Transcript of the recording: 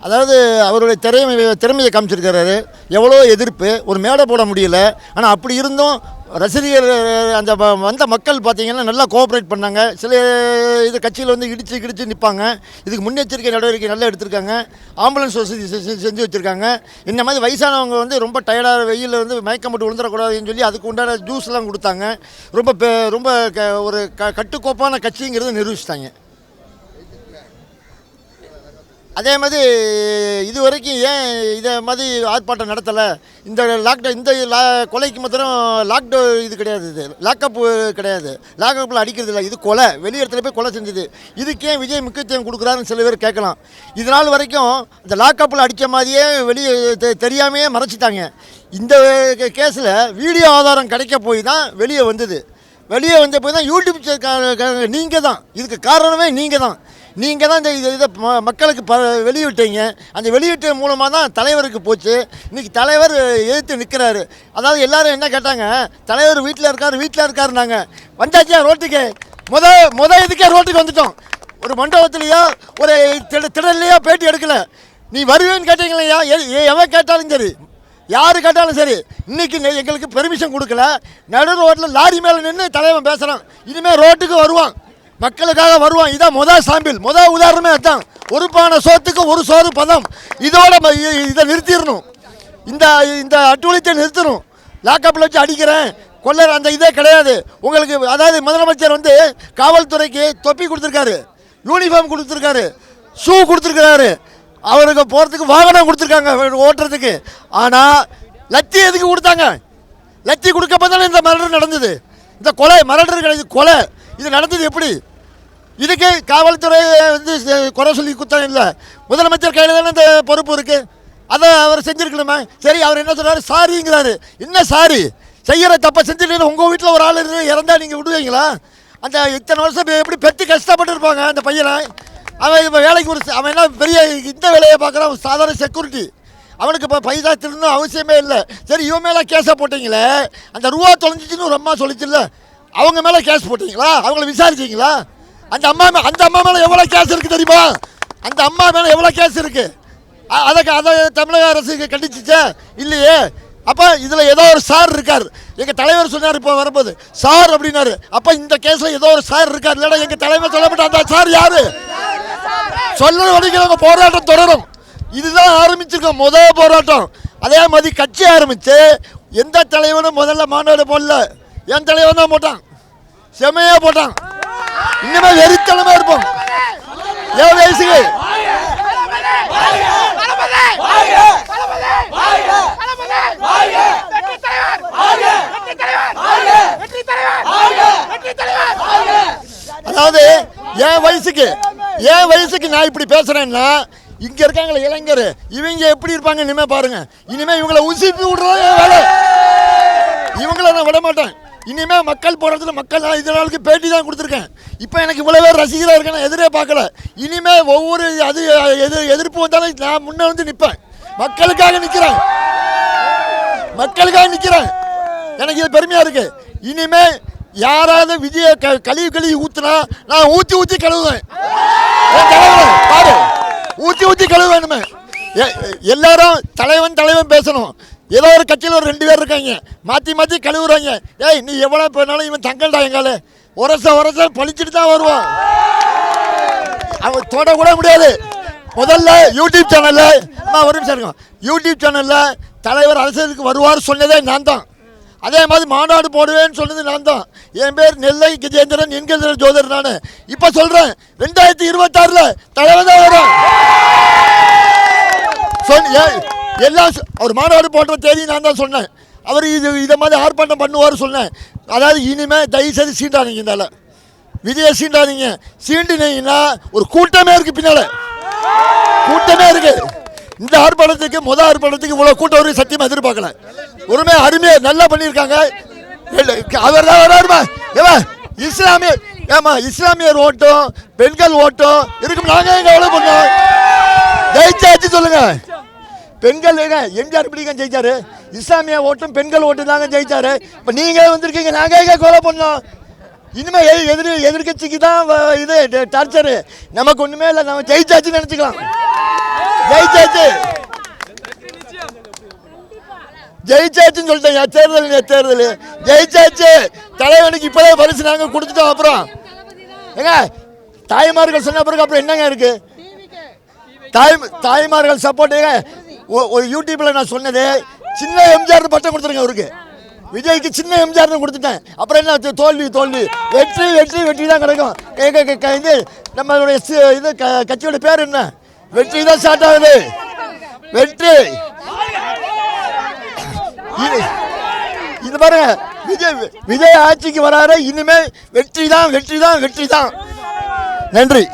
அதாவது அவருடைய திறமை திறமையை காமிச்சிருக்கிறாரு. எவ்வளோ எதிர்ப்பு ஒரு மேடை போட முடியல. ஆனால் அப்படி இருந்தும் ரசிகர் அந்த வந்த மக்கள் பார்த்திங்கன்னா நல்லா கோஆப்ரேட் பண்ணாங்க. சில இது கட்சியில் வந்து இடித்து கிடிச்சு நிற்பாங்க இதுக்கு முன்னெச்சரிக்கை நடவடிக்கை நல்லா எடுத்திருக்காங்க. ஆம்புலன்ஸ் வசதி செஞ்சு வச்சுருக்காங்க. இந்த மாதிரி வயசானவங்க வந்து ரொம்ப டயர்டாக வெயிலில் வந்து மயக்கம் போட்டு விழுந்துடக்கூடாதுன்னு சொல்லி அதுக்கு உண்டான ஜூஸ்லாம் கொடுத்தாங்க. ரொம்ப பெ- ரொம்ப க ஒரு க கட்டுக்கோப்பான கட்சிங்கிறத நிரூபிச்சிட்டாங்க. அதே மாதிரி இது வரைக்கும் ஏன் இதை மாதிரி ஆர்ப்பாட்டம் நடத்தலை? இந்த லாக்டவுன் இந்த லா கொலைக்கு மாத்திரம் லாக்டவுன் இது கிடையாது இது. லாக்அப் கிடையாது. லாக்அப்பில் அடிக்கிறது இல்லை. இது கொலை. வெளி இடத்துல போய் கொலை செஞ்சது. இதுக்கே விஜய் முக்கியத்துவம் கொடுக்குறாருன்னு சில பேர் கேட்கலாம். இது நாள் வரைக்கும் இந்த லாக்அப்பில் அடித்த மாதிரியே வெளியே தெ தெரியாமையே மறைச்சிட்டாங்க. இந்த கேஸில் வீடியோ ஆதாரம் கிடைக்க போய் தான் வெளியே வந்தது. வெளியே வந்த போய் தான் யூடியூப் நீங்கள் தான் இதுக்கு காரணமே நீங்கள் தான் நீங்கள் தான் இந்த இதை இதை ம- மக்களுக்கு ப வெளியிட்டீங்க. அந்த வெளியிட்ட மூலமாக தான் தலைவருக்கு போச்சு. இன்றைக்கி தலைவர் எதிர்த்து நிற்கிறாரு அதாவது எல்லாரும் என்ன கேட்டாங்க? தலைவர் வீட்டில் இருக்கார் வீட்டில் இருக்காருனாங்க வந்தாச்சியா ரோட்டுக்கு? முத முத இதுக்கே ரோட்டுக்கு வந்துட்டோம். ஒரு மண்டபத்துலையோ ஒரு திட திடல்லையோ பேட்டி எடுக்கல. நீ வருவேன்னு கேட்டீங்களையா எவன் கேட்டாலும் சரி. யார் கேட்டாலும் சரி. இன்னைக்கு நெ- எங்களுக்கு பெர்மிஷன் கொடுக்கல. நடு ரோட்டில் லாரி மேலே நின்று தலைவன் பேசுகிறான் இனிமேல் ரோட்டுக்கு வருவான். மக்களுக்காக வருவான். இதான் முதல் சாம்பிள். முதல் உதாரணமே அதுதான். ஒரு பானை சோத்துக்கு ஒரு சோறு பதம். இதோட இதை நிறுத்திடணும். இந்த இந்த அட்டுழித்தை நிறுத்தணும். லாக்கப்பில் வச்சு அடிக்கிறேன். கொள்ளர் அந்த இதே கிடையாது. உங்களுக்கு அதாவது முதலமைச்சர் வந்து காவல்துறைக்கு தொப்பி கொடுத்துருக்காரு. யூனிஃபார்ம் கொடுத்துருக்காரு. ஷூ கொடுத்துருக்காரு அவருக்கு போகிறதுக்கு வாகனம் கொடுத்துருக்காங்க ஓட்டுறதுக்கு. ஆனால் லத்தி எதுக்கு கொடுத்தாங்க? லத்தி கொடுக்கப்போ தானே இந்த மரடர் நடந்தது. இந்த கொலை மரடர் கிடையாது கொலை. இது நடந்தது எப்படி? இதுக்கு காவல்துறை வந்து குறை சொல்லி குத்தம் இல்லை. முதலமைச்சர் கையில் தானே இந்த பொறுப்பு இருக்குது அதை அவர் செஞ்சுருக்கணுமே? சரி அவர் என்ன சொல்கிறாரு சாரிங்கிறாரு. என்ன சாரி? செய்கிற தப்பை செஞ்சுட்டு உங்கள் வீட்டில் ஒரு ஆள் இருந்து இறந்தால் நீங்கள் விடுவீங்களா? அந்த இத்தனை வருஷம் எப்படி பெற்று கஷ்டப்பட்டு இருப்பாங்க அந்த பையனை? அவன் இப்போ வேலைக்கு ஒரு அவன் என்ன பெரிய இந்த வேலையை பார்க்குறான்? சாதாரண செக்யூரிட்டி அவனுக்கு இப்போ பைசா திருடணும் அவசியமே இல்லை. சரி இவன் மேலே கேஸை போட்டீங்களே? அந்த ரூபா தொலைஞ்சிச்சின்னு ஒரு அம்மா சொல்லிச்சுல்ல. அவங்க மேலே கேஸ் போட்டீங்களா? அவங்கள விசாரிச்சிங்களா? அந்த அம்மா அந்த அம்மா மேலே எவ்வளோ கேஸ் இருக்குது தெரியுமா? அந்த அம்மா மேலே எவ்வளோ கேஸ் இருக்குது அதை அதை தமிழக அரசு கண்டிச்சிச்சே? இல்லையே. அப்போ இதில் ஏதோ ஒரு சார் இருக்கார். எங்கள் தலைவர் சொன்னார் இப்போ வரும்போது. சார் அப்படின்னாரு. அப்போ இந்த கேஸில் ஏதோ ஒரு சார் இருக்கார். இல்லைன்னா எங்கள் தலைவர் சொல்லப்பட்ட அந்த சார் யார்? சொல்ல வரைக்கும் நாங்கள் போராட்டம் தொடரும். இதுதான் ஆரம்பிச்சிருக்கோம் முதல் போராட்டம். அதே மாதிரி கட்சி ஆரம்பித்து எந்த தலைவனும் முதல்ல மாநாடு போடல. என் தலைவன் தான் போட்டான். செமையாக போட்டான். இன்னுமே வெறித்தனமா இருப்போம். ஏன் வயசுக்கு அதாவது என் வயசுக்கு என் வயசுக்கு நான் இப்படி பேசுறேன்னா இங்க இருக்காங்களே இளைஞர். இவங்க எப்படி இருப்பாங்க இனிமே பாருங்க. இனிமே இவங்களை உசிப்பி விடுறதா வேலை. இவங்கள நான் விட மாட்டேன். இனிமேல் மக்கள் போராட்டத்தில் மக்கள் நான் இதனாலுக்கு பேட்டி தான் கொடுத்துருக்கேன். இப்போ எனக்கு இவ்வளோ பேர் ரசிகராக இருக்கேன் நான் எதிரே பார்க்கல. இனிமேல் ஒவ்வொரு அது எதிர் எதிர்ப்பு வந்தாலும் நான் முன்னே வந்து நிற்பேன் மக்களுக்காக நிற்கிறேன் மக்களுக்காக நிற்கிறேன் எனக்கு இது பெருமையாக இருக்குது இனிமேல் யாராவது விஜய க கழுவி கழுவி ஊற்றுனா நான் ஊற்றி ஊற்றி கழுவுவேன். பாரு. ஊற்றி ஊற்றி கழுவ வேணுமே. எ- எல்லாரும் தலைவன் தலைவன் பேசணும். ஏதோ ஒரு கட்சியில் ஒரு ரெண்டு பேர் இருக்காங்க. மாற்றி மாற்றி கழுவுறாங்க. ஏய் நீ எவ்வளோ போனாலும் இவன் தங்கல்டா எங்கால உரச உரச பழிச்சிட்டு தான் வருவான். அவன் தொட கூட முடியாது. முதல்ல யூடியூப் சேனலில் நான் ஒரு நிமிஷம் இருக்கும் யூடியூப் சேனலில் தலைவர் அரசியலுக்கு வருவார் சொன்னதே நான் தான். அதே மாதிரி மாநாடு போடுவேன்னு சொன்னது நான் தான். என் பேர் நெல்லை கஜேந்திரன் என்கிற ஜோதர் நான். இப்போ சொல்கிறேன் ரெண்டாயிரத்தி இருபத்தாறில் தலைவர் தான் வரும் சொன்ன எல்லாம் அவர் மாநாடு போன்ற தேதி நான் தான் சொன்னேன். அவர் இது இதை மாதிரி ஆர்ப்பாட்டம் பண்ணுவார் சொன்னேன். அதாவது இனிமேல் தயவு செய்து சீண்டாதீங்க இருந்தால விஜய சீண்டாதீங்க. சீண்டினீங்கன்னா ஒரு கூட்டமே இருக்கு பின்னால். கூட்டமே இருக்கு. இந்த ஆர்ப்பாட்டத்துக்கு முதல் ஆர்ப்பாட்டத்துக்கு இவ்வளோ கூட்டம் வரையும் சத்தியமாக எதிர்பார்க்கல. ஒருமே அருமையாக நல்லா பண்ணியிருக்காங்க. அவர் தான் வராருமா? ஏமா இஸ்லாமிய ஏமா இஸ்லாமியர் ஓட்டும் பெண்கள் ஓட்டும் இருக்கும் நாங்கள் எங்க எவ்வளோ பண்ணோம்? ஜெயிச்சாச்சு சொல்லுங்கள் பெண்கள் எம்ஜிஆர் இப்படிங்க ஜெயிச்சாரு. இஸ்லாமிய ஓட்டும் பெண்கள் ஓட்டும் தாங்க ஜெயிச்சாரு. இப்போ நீங்களே வந்திருக்கீங்க? நாங்க எங்க கொலை பண்ணோம்? இனிமே எதிர் எதிர்கட்சிக்கு தான் இது டார்ச்சரு நமக்கு ஒண்ணுமே இல்லை. நம்ம ஜெயிச்சாச்சுன்னு நினச்சிக்கலாம். ஜெயிச்சாச்சு. ஜெயிச்சாச்சுன்னு சொல்லிட்டேங்க. தேர்தல் தேர்தல். ஜெயிச்சாச்சு. தலைவனுக்கு இப்போதே பரிசு நாங்கள் கொடுத்துட்டோம் அப்புறம். ஏங்க தாய்மார்கள் சொன்ன பிறகு அப்புறம் என்னங்க இருக்கு? தாய் தாய்மார்கள் சப்போர்ட் ஏங்க ஒரு யூடியூப்ல நான் சொன்னது சின்ன எம்ஜிஆர் பட்டம் கொடுத்துருங்க அவருக்கு. விஜய்க்கு சின்ன எம்ஜிஆர் கொடுத்துட்டேன். அப்புறம் என்ன தோல்வி தோல்வி. வெற்றி வெற்றி வெற்றி தான் கிடைக்கும். இது நம்மளுடைய சி- இது க- கட்சியோட பேர் என்ன? வெற்றி தான் ஸ்டார்ட் ஆகுது. வெற்றி. இது இது பாருங்க விஜய் விஜய் ஆட்சிக்கு வராரு. இனிமேல் வெற்றி தான் வெற்றி தான் வெற்றி தான். நன்றி.